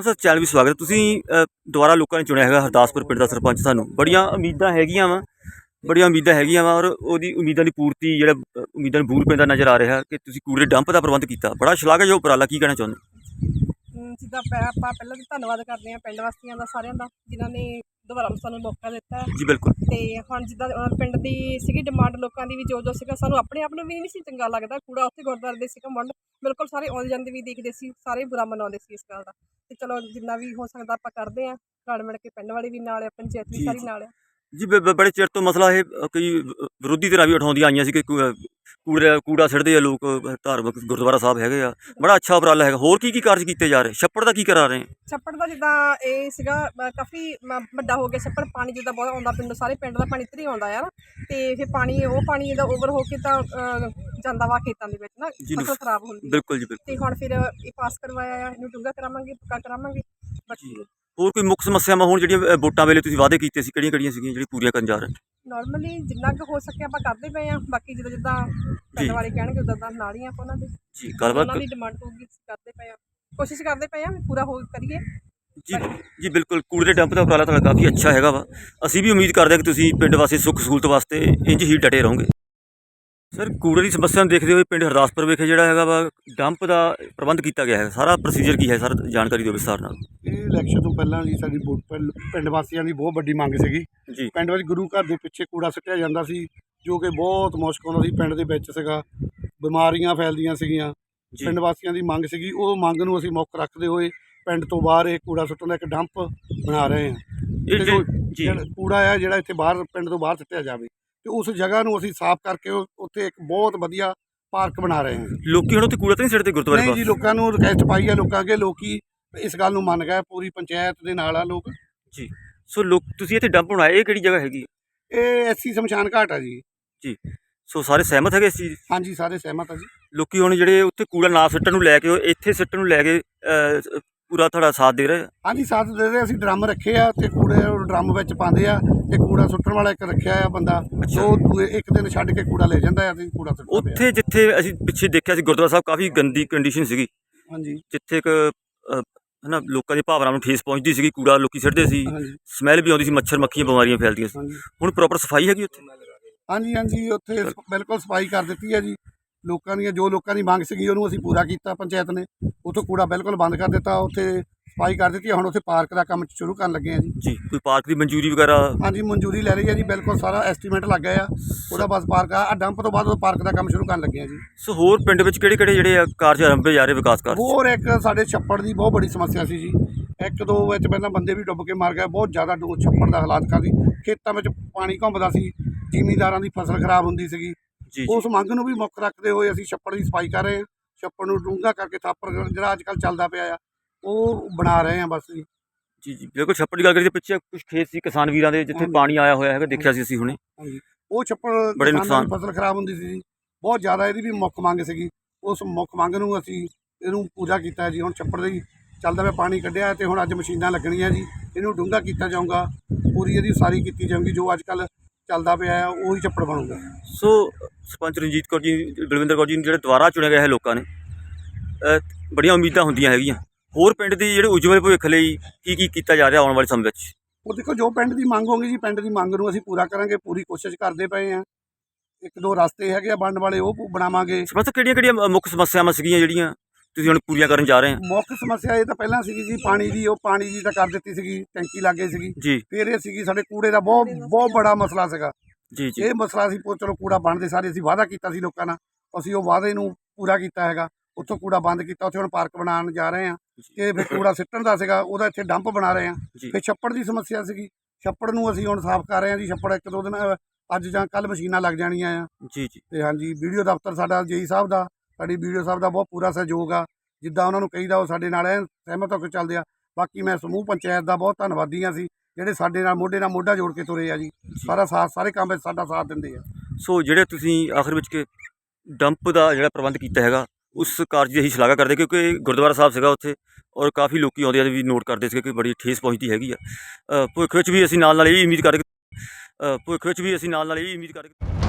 ਹਾਂ sir channel ਵੀ ਸਵਾਗਤ ਹੈ। ਤੁਸੀਂ ਅ, ਦੁਬਾਰਾ ਲੋਕਾਂ ਨੇ ਚੁਣਿਆ ਹੈਗਾ ਹਰਦਾਸਪੁਰ ਪਿੰਡ ਦਾ ਸਰਪੰਚ ਤੁਹਾਨੂੰ ਬੜੀਆਂ ਉਮੀਦਾਂ ਹੈਗੀਆਂ ਵਾ ਬੜੀਆਂ ਉਮੀਦਾਂ ਹੈਗੀਆਂ ਵਾ ਔਰ ਉਹਦੀ ਉਮੀਦਾਂ ਦੀ ਪੂਰਤੀ ਜਿਹੜਾ ਅ, ਉਮੀਦਾਂ ਨੂੰ ਬੂਰ ਪੈਂਦਾ ਨਜ਼ਰ ਆ ਰਿਹਾ ਕਿ ਤੁਸੀਂ ਕੂੜੇ ਡੰਪ ਦਾ ਪ੍ਰਬੰਧ ਕੀਤਾ। ਬੜਾ ਸ਼ਲਾਘਾਯੋਗ ਉਪਰਾਲਾ ਕੀ ਕਹਿਣਾ ਚਾਹੁੰਦੇ? ਅਮ ਜਿੱਦਾਂ ਪੈ- ਆਪਾਂ ਪਹਿਲਾਂ ਵੀ ਧੰਨਵਾਦ ਕਰਦੇ ਹਾਂ ਪਿੰਡ ਵਾਸੀਆਂ ਦਾ ਸਾਰਿਆਂ ਦਾ ਜਿਨ੍ਹਾਂ ਨੇ ਦੁਬਾਰਾ ਸਾਨੂੰ ਮੌਕਾ ਦਿੱਤਾ ਹੈ। ਜੀ ਬਿਲਕੁਲ। ਤੇ ਹੁਣ ਜਿੱਦਾਂ ਅਹ ਪਿੰਡ ਦੀ ਸੀਗੀ ਡਿਮਾਂਡ ਲੋਕਾਂ ਦੀ ਵੀ ਜੋ ਜੋ ਸੀਗਾ ਸਾਨੂੰ ਆਪਣੇ ਆਪ ਨੂੰ ਵੀ ਨਹੀਂ ਸੀ ਚੰਗਾ ਲੱਗਦਾ। ਕੂੜਾ ਉੱਥੇ ਗੁਰਦੁਆਰੇ ਦੇ ਸੀਗਾ ਮੁੰਡ ਬਿਲਕੁਲ ਸਾਰੇ ਆਉਂਦੇ ਜਾਂਦੇ ਵੀ ਦੇਖਦੇ ਸੀ ਸਾਰੇ ਬੁਰਾ ਮਨਾਉਂਦੇ ਸੀ ਇਸ ਗੱਲ ਦਾ। ਤੇ ਚਲੋ ਜਿੰਨਾ ਵੀ ਹੋ ਸਕਦਾ ਆਪਾਂ ਕਰਦੇ ਹਾਂ ਰਲ ਮਿਲ ਕੇ ਪਿੰਡ ਵਾਲੇ ਵੀ ਨਾਲ ਆ ਪੰਚਾਇਤ ਵੀ ਜੀ, ਸਾਰੀ ਜੀ। ਨਾਲ ਆ। ਜੀ ਬ- ਬ- ਬੜੇ ਚਿਰ ਤੋਂ ਮਸਲਾ ਇਹ ਅ, ਕਈ ਵਿਰੋਧੀ ਧਿਰਾਂ ਵੀ ਉਠਾਉਂਦੀਆਂ ਆਈਆਂ ਸੀ ਕਿ ਕੂ- ਅ, ਕੂੜਾ ਕੂੜਾ ਸਿੱਟਦੇ ਆ ਲੋਕ ਅ, ਧਾਰਮਿਕ ਗੁਰਦੁਆਰਾ ਸਾਹਿਬ ਹੈਗੇ ਆ। ਬੜਾ ਅੱਛਾ ਉਪਰਾਲਾ ਹੈਗਾ। ਹੋਰ ਕੀ ਕੀ ਕਾਰਜ ਕੀਤੇ ਜਾ ਰਹੇ? ਛੱਪੜ ਦਾ ਕੀ ਕਰਾ ਰਹੇ? ਛੱਪੜ ਦਾ ਜਿੱਦਾਂ ਇਹ ਸੀਗਾ ਅਹ ਕਾਫੀ ਮ- ਵੱਡਾ ਹੋ ਗਿਆ ਛੱਪੜ। ਪਾਣੀ ਜਿੱਦਾਂ ਬਹੁਤ ਆਉਂਦਾ ਪਿੰਡ ਸਾਰੇ ਪਿੰਡ ਦਾ ਪਾਣੀ ਇੱਧਰ ਹੀ ਆਉਂਦਾ ਆ ਨਾ ਤੇ ਫਿਰ ਪਾਣੀ ਉਹ ਪਾਣੀ ਦਾ ਓਵਰ ਹੋ ਕੇ ਤਾਂ ਅਹ, ਜਾਂਦਾ ਵਾ ਖੇਤਾਂ ਦੇ ਵਿੱਚ ਨਾ ਜੀ, ਫਸਲ ਖਰਾਬ ਹੁੰਦੀ ਹੈ। ਬਿਲਕੁਲ ਜੀ ਬਿਲਕੁਲ। ਤੇ ਹੁਣ ਫਿਰ ਇਹ ਪਾਸ ਕਰਵਾਇਆ ਆ ਇਹਨੂੰ ਡੂੰਘਾ ਕਰਾਵਾਂਗੇ ਪੱਕਾ ਕਰਾਵਾਂਗੇ ਬਾਕੀ ਹੋਰ ਕੋਈ ਮੁੱਖ ਸਮੱਸਿਆਵਾਂ ਹੋਣ ਜਿਹੜੀਆਂ ਅ, ਵੋਟਾਂ ਵੇਲੇ ਤੁਸੀਂ ਵਾਅਦੇ ਕੀਤੇ ਸੀ ਕਿਹੜੀਆਂ ਕਿਹੜੀਆਂ ਸੀਗੀਆਂ ਜਿਹੜੀ ਪੂਰੀਆਂ ਕਰਨ ਜਾ ਰਹੇ ਨਾਰਮਲੀ ਜਿੰਨਾ ਕੁ ਹੋ ਸਕੇ ਆਪਾਂ ਕਰਦੇ ਪਏ ਆ ਬਾਕੀ ਜਿੱਦਾਂ ਜਿੱਦਾਂ ਪਿੰਡ ਜੀ। ਵਾਲੇ ਕਹਿਣਗੇ ਉਦਾਂ ਦਾ ਨਾਲ ਹੀ ਆਪਾਂ ਉਹਨਾਂ ਦੇ। ਜੀ ਗੱਲਬਾਤ ਉਹਨਾਂ ਦੀ ਡਿਮਾਂਡ ਹੋਊਗੀ ਅਸੀਂ ਕਰਦੇ ਪਏ ਆ ਕੋਸ਼ਿਸ਼ ਕਰਦੇ ਪਏ ਆ ਵੀ ਪੂਰਾ ਹੋ ਕਰੀਏ। ਜੀ ਜੀ ਬਿਲਕੁਲ। ਕੂੜੇ ਦੇ ਡੰਪ ਦਾ ਉਪਰਾਲਾ ਤੁਹਾਡਾ ਕਾਫੀ ਅੱਛਾ ਹੈਗਾ ਵਾ। ਅਸੀਂ ਵੀ ਉਮੀਦ ਕਰਦੇ ਹਾਂ ਕਿ ਤੁਸੀਂ ਪਿੰਡ ਵਾਸੀ ਸੁੱਖ ਸਹੂਲਤ ਵਾਸਤੇ ਇੰਜ ਹੀ ਡਟੇ ਰਹੋਗੇ। ਸਰ ਕੂੜੇ ਦੀ ਸਮੱਸਿਆ ਨੂੰ ਦੇਖਦੇ ਹੋਏ ਪਿੰਡ ਹਰਦਾਸਪੁਰ ਵਿਖੇ ਜਿਹੜਾ ਹੈਗਾ ਵਾ ਡੰਪ ਦਾ ਪ੍ਰਬੰਧ ਕੀਤਾ ਗਿਆ ਹੈ। ਸਾਰਾ ਪ੍ਰੋਸੀਜਰ ਕੀ ਹੈ? ਸਰ ਜਾਣਕਾਰੀ ਦਿਓ ਵਿਸਥਾਰ ਨਾਲ। ਇਹ ਇਲੈਕਸ਼ਨ ਤੋਂ ਪਹਿਲਾਂ ਜੀ ਸਾਡੀ ਵੋਟ ਪਿੰਡ- ਪਿੰਡ ਵਾਸੀਆਂ ਦੀ ਬਹੁਤ ਵੱਡੀ ਮੰਗ ਸੀਗੀ। ਜੀ। ਪਿੰਡ ਵਿੱਚ ਗੁਰੂ ਘਰ ਦੇ ਪਿੱਛੇ ਕੂੜਾ ਸੁੱਟਿਆ ਜਾਂਦਾ ਸੀ ਜੋ ਕਿ ਬਹੁਤ ਮੁਸ਼ਕ ਆਉਂਦਾ ਸੀ ਪਿੰਡ ਦੇ ਵਿੱਚ ਸੀਗਾ। ਬਿਮਾਰੀਆਂ ਫੈਲਦੀਆਂ ਸੀਗੀਆਂ। ਜੀ। ਪਿੰਡ ਵਾਸੀਆਂ ਦੀ ਮੰਗ ਸੀਗੀ। ਉਹ ਮੰਗ ਨੂੰ ਅਸੀਂ ਮੁੱਖ ਰੱਖਦੇ ਹੋਏ ਪਿੰਡ ਤੋਂ ਬਾਹਰ ਇਹ ਕੂੜਾ ਸੁੱਟਣ ਦਾ ਇੱਕ ਡੰਪ ਬਣਾ ਰਹੇ ਹਾਂ। ਇਹ ਤੇ ਜੀ ਜੋ- ਜੀ। ਜਿਹੜਾ ਕੂੜਾ ਆ ਜਿਹੜਾ ਇੱਥੇ ਬਾਹਰ ਪਿੰਡ ਤੋਂ ਬਾਹਰ ਸੁੱਟਿਆ ਜਾਵੇ। ਤੇ ਉਸ ਜਗ੍ਹਾ ਨੂੰ ਅਸੀਂ ਸਾਫ਼ ਕਰਕੇ ਉੱਥੇ ਇੱਕ ਬਹੁਤ ਵਧੀਆ ਪਾਰਕ ਬਣਾ ਰਹੇ ਹਾਂ। ਲੋਕੀ ਹੁਣ ਉੱਥੇ ਕੂੜਾ ਤਾਂ ਨਹੀਂ ਸਿੱਟਦੇ ਗੁਰਦੁਆਰੇ ਨਹੀਂ ਜੀ ਲੋਕਾਂ ਨੂੰ ਰਿਕਵੈਸਟ ਪਾਈ ਆ ਲੋਕਾਂ ਅੱਗੇ ਲੋਕੀ ਇਸ ਗੱਲ ਨੂੰ ਮੰਨ ਗਏ ਪੂਰੀ ਪੰਚਾਇਤ ਦੇ ਨਾਲ ਆ ਲੋਕ। ਸੋ ਲੋਕ ਤੁਸੀਂ ਇੱਥੇ ਡੰਪ ਬਣਾਇਆ ਇਹ ਕਿਹੜੀ ਜਗ੍ਹਾ ਹੈਗੀ? ਇਹ ਐਸੀ ਸ਼ਮਸ਼ਾਨ ਘਾਟ ਆ ਜੀ। ਸੋ ਸਾਰੇ ਸਹਿਮਤ ਹੈਗੇ ਇਸ ਚੀਜ਼ ਹਾਂਜੀ ਸਾਰੇ ਸਹਿਮਤ ਆ ਜੀ। ਲੋਕੀ ਹੁਣ ਜਿਹੜੇ ਉੱਥੇ ਕੂੜਾ ਨਾ ਸਿੱਟਣ ਨੂੰ ਲੈ ਕੇ ਇੱਥੇ ਸਿੱਟਣ ਨੂੰ ਲੈ ਕੇ ਪੂਰਾ ਤੁਹਾਡਾ ਸਾਥ ਦੇ ਰਹੇ। ਹਾਂਜੀ ਸਾਥ ਦੇ ਦੇ ਅਸੀਂ ਡਰਮ ਰੱਖੇ ਆ ਤੇ ਕੂੜੇ ਡਰਮ ਵਿੱਚ ਪਾਉਂਦੇ ਆ। ਤੇ ਕੂੜਾ ਸੁੱਟਣ ਵਾਲਾ ਇੱਕ ਰੱਖਿਆ ਆ ਬੰਦਾ। ਉਹ ਦੂਏ ਇੱਕ ਦਿਨ ਛੱਡ ਕੇ ਕੂੜਾ ਲੈ ਜਾਂਦਾ ਆ ਤੇ ਕੂੜਾ ਸੁੱਟਦਾ ਪਿਆ ਉੱਥੇ ਜਿੱਥੇ ਅਸੀਂ ਪਿੱਛੇ ਦੇਖਿਆ ਸੀ ਗੁਰਦੁਆਰਾ ਸਾਹਿਬ ਕਾਫੀ ਗੰਦੀ ਕੰਡੀਸ਼ਨ ਸੀਗੀ। ਹਾਂਜੀ। ਜਿੱਥੇ ਇੱਕ ਅ, ਹਨਾ ਲੋਕਾਂ ਦੀ ਭਾਵਨਾ ਨੂੰ ਠੇਸ ਪਹੁੰਚਦੀ ਸੀਗੀ ਕੂੜਾ ਲੋਕੀ ਸਿੱਟਦੇ ਸੀ ਹਾਂਜੀ। ਸਮੈਲ ਵੀ ਆਉਂਦੀ ਸੀ ਮੱਛਰ ਮੱਖੀਆਂ ਬਿਮਾਰੀਆਂ ਫੈਲਦੀਆਂ ਸੀ। ਹਾਂਜੀ। ਹੁਣ ਪ੍ਰੋਪਰ ਸਫ਼ਾਈ ਹੈਗੀ ਉੱਥੇ? ਹਾਂਜੀ ਹਾਂਜੀ ਉੱਥੇ ਸ- ਬਿਲਕੁਲ ਸਫ਼ਾਈ ਕਰ ਦਿੱਤੀ ਹੈ ਜੀ। ਲੋਕਾਂ ਦੀਆਂ ਜੋ ਲੋਕਾਂ ਦੀ ਮੰਗ ਸੀਗੀ ਉਹਨੂੰ ਅਸੀਂ ਪੂਰਾ ਕੀਤਾ ਪੰਚਾਇਤ ਨੇ। ਉੱਥੋਂ ਕੂੜਾ ਬਿਲਕੁਲ ਬੰਦ ਕਰ ਦਿੱਤਾ ਉੱਥੇ ਸਫ਼ਾਈ ਕਰ ਦਿੱਤੀ ਹੈ। ਹੁਣ ਉੱਥੇ ਪਾਰਕ ਦਾ ਕੰਮ ਸ਼ੁਰੂ ਕਰਨ ਲੱਗੇ ਆ ਜੀ। ਜੀ ਕੋਈ ਪਾਰਕ ਦੀ ਮਨਜ਼ੂਰੀ ਵਗੈਰਾ? ਹਾਂਜੀ ਮਨਜ਼ੂਰੀ ਲੈ ਲਈ ਹੈ ਜੀ ਬਿਲਕੁਲ ਸਾਰਾ ਐਸਟੀਮੇਟ ਲੱਗ ਗਿਆ ਆ। ਉਹਦਾ ਬਸ ਪਾਰਕ ਆ ਆਹ ਡੰਪ ਤੋਂ ਬਾਅਦ ਉਹ ਪਾਰਕ ਦਾ ਕੰਮ ਸ਼ੁਰੂ ਕਰਨ ਲੱਗੇ ਆ ਜੀ। ਸੋ ਹੋਰ ਪਿੰਡ ਵਿੱਚ ਕਿਹੜੇ ਕਿਹੜੇ ਜਿਹੜੇ ਆ ਕਾਰਜ ਆਰੰਭੇ ਜਾ ਰਹੇ ਵਿਕਾਸ ਕਾਰਜ? ਹੋਰ ਇੱਕ ਸਾਡੇ ਛੱਪੜ ਦੀ ਬਹੁਤ ਬੜੀ ਸਮੱਸਿਆ ਸੀ ਜੀ। ਇੱਕ ਦੋ ਵਿੱਚ ਪਹਿਲਾਂ ਬੰਦੇ ਵੀ ਡੁੱਬ ਕੇ ਮਰ ਗਏ ਬਹੁਤ ਜ਼ਿਆਦਾ ਡੋ ਛੱਪੜ ਦਾ ਹਾਲਾਤ ਕਾਫੀ ਖੇਤਾਂ ਵਿੱਚ ਪਾਣੀ ਘੁੰਮਦਾ ਸੀ ਜ਼ਿਮੀਂਦਾਰਾਂ ਦੀ ਫਸਲ ਖਰਾਬ ਹੁੰਦੀ ਸੀਗੀ। ਜੀ ਜੀ। ਉਸ ਮੰਗ ਨੂੰ ਵੀ ਮੁੱਖ ਰੱਖਦੇ ਹੋਏ ਅਸੀਂ ਛੱਪੜ ਦੀ ਸਫ਼ਾਈ ਕਰ ਰਹੇ ਹਾਂ। ਛੱਪੜ ਨੂੰ ਡੂੰਘਾ ਕਰਕੇ ਥਾਪਰ ਜਿਹੜਾ ਅੱਜ ਕੱਲ੍ਹ ਚੱਲਦਾ ਪਿਆ ਆ। ਉਹ ਬਣਾ ਰਹੇ ਹਾਂ ਬਸ ਜੀ। ਜੀ ਜੀ ਬਿਲਕੁਲ ਛੱਪੜ ਦੀ ਗੱਲ ਕਰੀਏ ਪਿੱਛੇ ਕੁਝ ਖੇਤ ਸੀ ਕਿਸਾਨ ਵੀਰਾਂ ਦੇ ਜਿੱਥੇ ਹਾਂਜੀ। ਪਾਣੀ ਆਇਆ ਹੋਇਆ ਹੈਗਾ ਦੇਖਿਆ ਸੀ ਅਸੀਂ ਹੁਣੇ। ਹਾਂਜੀ। ਉਹ ਛੱਪੜ ਬੜੇ ਕਿਸਾਨਾਂ ਨੁਕਸਾਨ। ਫਸਲ ਖਰਾਬ ਹੁੰਦੀ ਸੀ ਜੀ। ਬਹੁਤ ਜ਼ਿਆਦਾ ਇਹਦੀ ਵੀ ਮੁੱਖ ਮੰਗ ਸੀਗੀ। ਉਸ ਮੁੱਖ ਮੰਗ ਨੂੰ ਅਸੀਂ ਇਹਨੂੰ ਪੂਰਾ ਕੀਤਾ ਹੈ ਜੀ। ਹੁਣ ਛੱਪੜ ਦੇ ਚੱਲਦਾ ਪਿਆ ਪਾਣੀ ਕੱਢਿਆ ਤੇ ਹੁਣ ਅੱਜ ਮਸ਼ੀਨਾਂ ਲੱਗਣੀਆਂ ਜੀ। ਇਹਨੂੰ ਡੂੰਘਾ ਕੀਤਾ ਜਾਊਗਾ। ਪੂਰੀ ਇਹਦੀ ਸਾਰੀ ਕੀਤੀ ਜਾਊਗੀ। ਜੋ ਅੱਜ ਕੱਲ੍ਹ ਚੱਲਦਾ ਪਿਆ ਹੈ ਉਹੀ ਛੱਪੜ ਬਣੂਗਾ। ਸੋ ਸਰਪੰਚ ਰਣਜੀਤ ਕੌਰ ਜੀ ਬਲਵਿੰਦਰ ਕੌਰ ਜੀ ਨੂੰ ਜਿਹੜੇ ਦੁਬਾਰਾ ਚੁਣਿਆ ਗਿਆ ਹੈ ਲੋਕਾਂ ਨੇ ਬੜੀਆਂ ਉਮੀਦਾਂ ਹੁੰਦੀਆਂ ਹੈਗੀਆਂ। ਹੋਰ ਪਿੰਡ ਦੀ ਜਿਹੜੇ ਉਜਵਲ ਭਵਿੱਖ ਲਈ ਕੀ ਕੀ ਕੀਤਾ ਜਾ ਰਿਹਾ ਆਉਣ ਵਾਲੇ ਸਮੇਂ ਵਿੱਚ? ਉਹ ਦੇਖੋ ਜੋ ਪਿੰਡ ਦੀ ਮੰਗ ਹੋਗੀ ਜੀ ਪਿੰਡ ਦੀ ਮੰਗ ਨੂੰ ਅਸੀਂ ਪੂਰਾ ਕਰਾਂਗੇ ਪੂਰੀ ਕੋਸ਼ਿਸ਼ ਕਰਦੇ ਪਏ ਹਾਂ। ਇੱਕ ਦੋ ਰਸਤੇ ਹੈਗੇ ਆ ਬਣਨ ਵਾਲੇ ਉਹ ਬਣਾਵਾਂਗੇ। ਸਮੱਸਿਆ ਕਿਹੜੀਆਂ ਕਿਹੜੀਆਂ ਮੁੱਖ ਸਮੱਸਿਆਵਾਂ ਸੀਗੀਆਂ ਜਿਹੜੀਆਂ ਤੁਸੀਂ ਹੁਣ ਪੂਰੀਆਂ ਕਰਨ ਜਾ ਰਹੇ ਹੋ? ਮੁੱਖ ਸਮੱਸਿਆ ਇਹ ਤਾਂ ਪਹਿਲਾਂ ਸੀਗੀ ਜੀ ਪਾਣੀ ਦੀ ਉਹ ਪਾਣੀ ਦੀ ਤਾਂ ਕਰ ਦਿੱਤੀ ਸੀਗੀ ਟੈਂਕੀ ਲੱਗੇ ਸੀਗੀ। ਜੀ। ਫਿਰ ਇਹ ਸੀਗੀ ਸਾਡੇ ਕੂੜੇ ਦਾ ਬਹੁਤ ਬਹੁਤ ਬੜਾ ਮਸਲਾ ਸੀਗਾ। ਜੀ ਜੀ। ਇਹ ਮਸਲਾ ਸੀ ਚਲੋ ਕੂੜਾ ਬਣਦੇ ਸਾਰੇ ਅਸੀਂ ਵਾਅਦਾ ਕੀਤਾ ਸੀ ਲੋਕਾਂ ਨਾਲ। ਅਸੀਂ ਉਹ ਵਾਅਦੇ ਨੂੰ ਪੂਰਾ ਕੀਤਾ ਹੈਗਾ। ਉੱਥੋਂ ਕੂੜਾ ਬੰਦ ਕੀਤਾ ਉੱਥੇ ਹੁਣ ਪਾਰਕ ਬਣਾਉਣ ਜਾ ਰਹੇ ਹਾਂ ਕਿ ਫਿਰ ਕੂੜਾ ਸਿੱਟਣ ਦਾ ਸੀਗਾ ਉਹਦਾ ਇੱਥੇ ਡੰਪ ਬਣਾ ਰਹੇ ਜੀ। ਫਿਰ ਛੱਪੜ ਦੀ ਸਮੱਸਿਆ ਸੀਗੀ ਛੱਪੜ ਨੂੰ ਅਸੀਂ ਹੁਣ ਸਾਫ਼ ਕਰ ਰਹੇ ਹਾਂ ਜੀ ਛੱਪੜ ਇੱਕ ਦੋ ਦਿਨ ਅੱਜ ਜਾਂ ਕੱਲ ਮਸ਼ੀਨਾਂ ਲੱਗ ਜਾਣੀਆਂ ਆ। ਜੀ ਜੀ। ਤੇ ਹਾਂਜੀ ਵੀਡੀਓ ਦਫ਼ਤਰ ਸਾਡਾ ਜੇਈ ਸਾਹਿਬ ਦਾ ਸਾਡੀ ਵੀਡੀਓ ਸਾਹਿਬ ਦਾ ਬਹੁਤ ਪੂਰਾ ਸਹਿਯੋਗ ਆ। ਜਿੱਦਾਂ ਉਹਨਾਂ ਨੂੰ ਕਹੀਦਾ ਉਹ ਸਾਡੇ ਨਾਲ ਸਹਿਮਤ ਹੋ ਕੇ ਚੱਲਦੇ ਆ। ਬਾਕੀ ਮੈਂ ਸਮੂਹ ਪੰਚਾਇਤ ਦਾ ਬਹੁਤ ਧੰਨਵਾਦੀ ਆ ਸੀ ਜਿਹੜੇ ਸਾਡੇ ਨਾਲ ਮੋਢੇ ਨਾਲ ਮੋਢਾ ਜੋੜ ਕੇ ਤੁਰੇ ਆ ਜੀ। ਸਾਰਾ ਸਾਥ ਸਾਰੇ ਕੰਮ ਵਿੱਚ ਸਾਡਾ ਸਾਥ ਦਿੰਦੇ ਆ। ਸੋ ਜਿਹੜੇ ਤੁਸੀਂ ਆਖਰ ਵਿੱਚ ਕਿ ਡੰਪ ਦਾ ਜਿਹੜਾ ਪ੍ਰਬੰਧ ਕੀਤਾ ਹੈਗਾ ਉਸ ਕਾਰਜ ਦੀ ਅਸੀਂ ਸ਼ਲਾਘਾ ਕਰਦੇ ਕਿਉਂਕਿ ਗੁਰਦੁਆਰਾ ਸਾਹਿਬ ਸੀਗਾ ਉੱਥੇ ਔਰ ਕਾਫੀ ਲੋਕੀ ਆਉਂਦੇ ਆ ਵੀ ਨੋਟ ਕਰਦੇ ਸੀਗੇ ਕਿ ਬੜੀ ਠੇਸ ਪਹੁੰਚਦੀ ਹੈਗੀ ਆ। ਭਵਿੱਖ ਵਿੱਚ ਵੀ ਅਸੀਂ ਨਾਲ ਨਾਲ ਇਹ ਉਮੀਦ ਕਰਦੇ ਭਵਿੱਖ ਵਿੱਚ ਵੀ ਅਸੀਂ ਨਾਲ ਨਾਲ ਇਹ ਉਮੀਦ ਕਰਦੇ